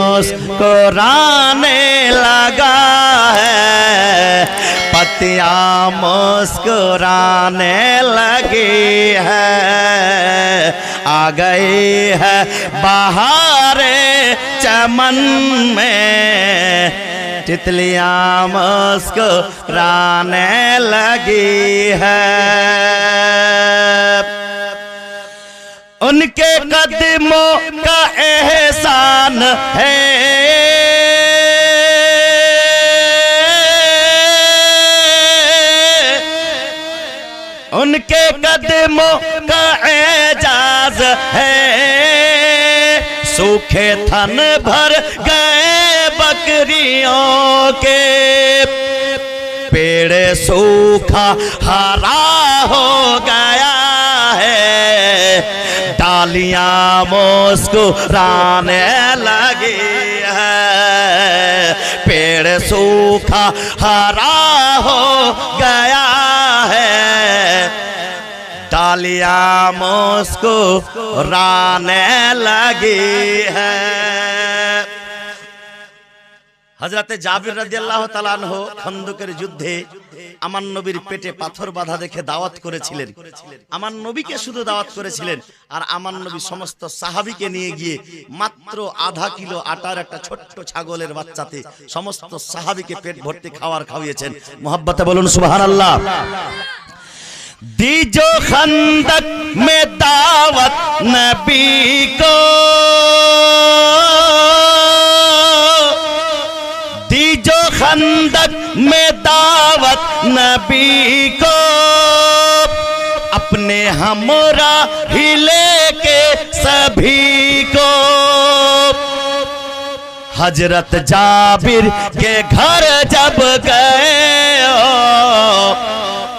मुस्कुराने लगा है। पतिया मुस्कुराने लगी है। आ गई है बाहर चमन में। तितलियाँ मुस्कुराने लगी है। उनके कदमों का एहसान है। उनके कदमों का एजाज है। सूखे थन भर गए बकरियों के। पेड़ सूखा, हरा हो गया डालियाँ मुस्कुराने लगी है। पेड़ सूखा हरा हो गया है। डालियाँ मुस्कुराने लगी है। হজরতে জাবির রাজি আল্লাহ তালানহ খন্দকের যুদ্ধে আমার নবীর পেটে পাথর বাধা দেখে দাওয়াত করেছিলেন। আমার নবীকে শুধু দাওয়াত করেছিলেন আর আমার নবী সমস্ত সাহাবিকে নিয়ে গিয়ে মাত্র আধা কিলো আটার একটা ছোট্ট ছাগলের বাচ্চাতে সমস্ত সাহাবিকে পেট ভর্তি খাওয়ার খাওয়িয়েছেন। মোহাব্বতে বলুন সুবাহান আল্লাহ দিজো খন্দক মে দাওয়াত নবী কো में दावत नबी को अपने हमरा ही लेके सभी को। हज़रत जाबिर के घर जब गए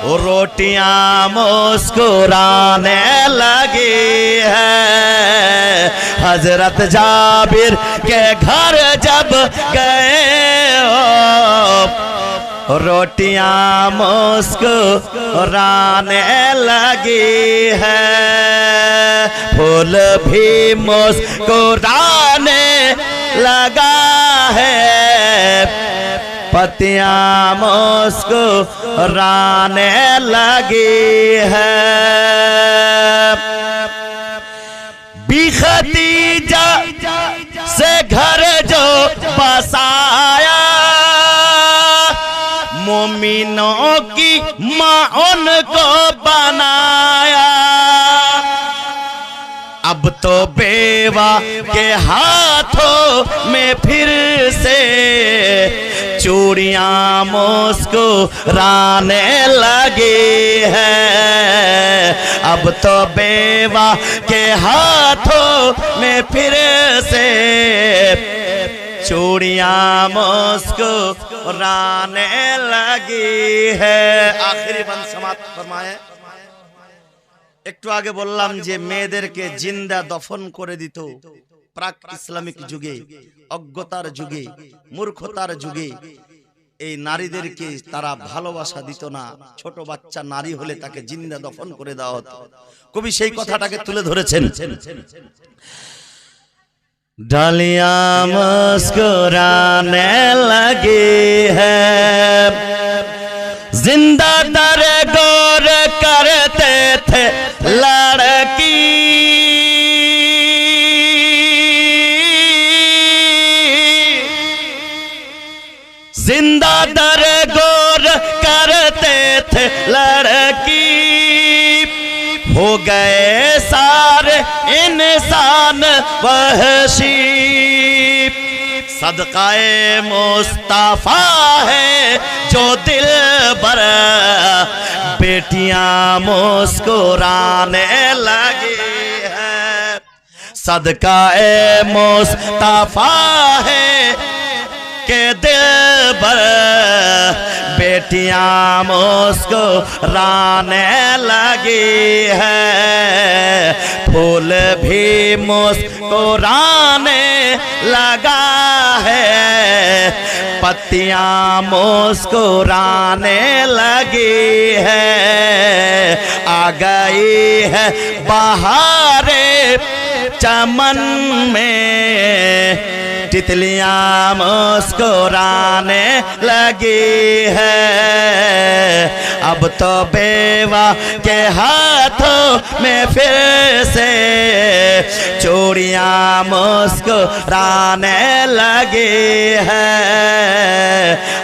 हो रोटियाँ मुस्कुराने लगी है। हज़रत जाबिर के घर जब गए रोटियाँ मुस्कुराने लगी है। फूल भी मुस्कुराने लगा है। पतियाँ मुस्कुराने लगी है। बिखती जा से घर जो बसाया मोमिनों की माँ उनको बनाया। अब तो बेवा के हाथों में फिर से चूड़ियाँ मुस्कुराने लगी है। अब तो बेवा के हाथों में फिर से चूड़ियां मुस्कुराने लगी है आखिरी बंद समाप्त फरमाए একটু আগে বললাম যে মেয়েদেরকে জিন্দা দফন করে দিত প্রাক ইসলামিক যুগে অজ্ঞতার যুগে মূর্খতার যুগে এই নারীদেরকে তারা ভালোবাসা দিত না ছোট বাচ্চা নারী হলে তাকে জিন্দা দফন করে দেওয়া হতো কবি সেই কথাটাকে তুলে ধরেছেন डलिया मुस्कुराने लगी है। ज़िंदा दर गौर करते थे लड़की। ज़िंदा दर गौर करते थे लड़की। हो गए इंसान वहशी। सदकाए मुस्तफ़ा है, जो दिल पर बेटियाँ मुस्कुराने लगी है। सदकाए मुस्तफ़ा है, के दिल पर बेटियाँ मुस्कुराने लगी है। फूल भी मुस्कुराने लगा है। पत्तियाँ मुस्कुराने लगी है। आ गई है बहारे चमन में। तितलियाँ मुस्कुराने लगी है। अब तो बेवा के हाथों में फिर से चूड़ियाँ मुस्कुराने लगी है।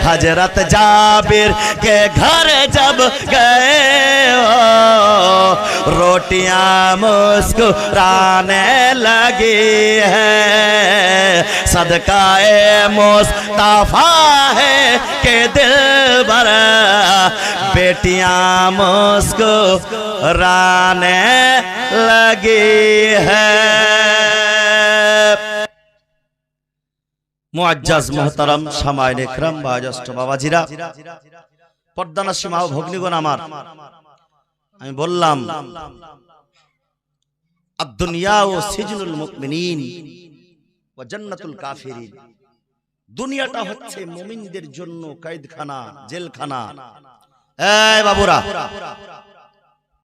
हज़रत जाबिर के घर जब गए रोटियां मुस्कुराने लगी है सदकाए मुस्तफा है के दिल भर बेटियां मुस्कुराने लगी है মুআজ্জাজ মোহতারাম সামাইন একরাম বা জ্যেষ্ঠ বাবাজিরা পর্দানা সীমা ও ভগ্নিগণ আমার আমি বললাম ও দুনিয়াটা হচ্ছে মুমিনদের জন্য কয়েদখানা জেলখানা। এই বাবুরা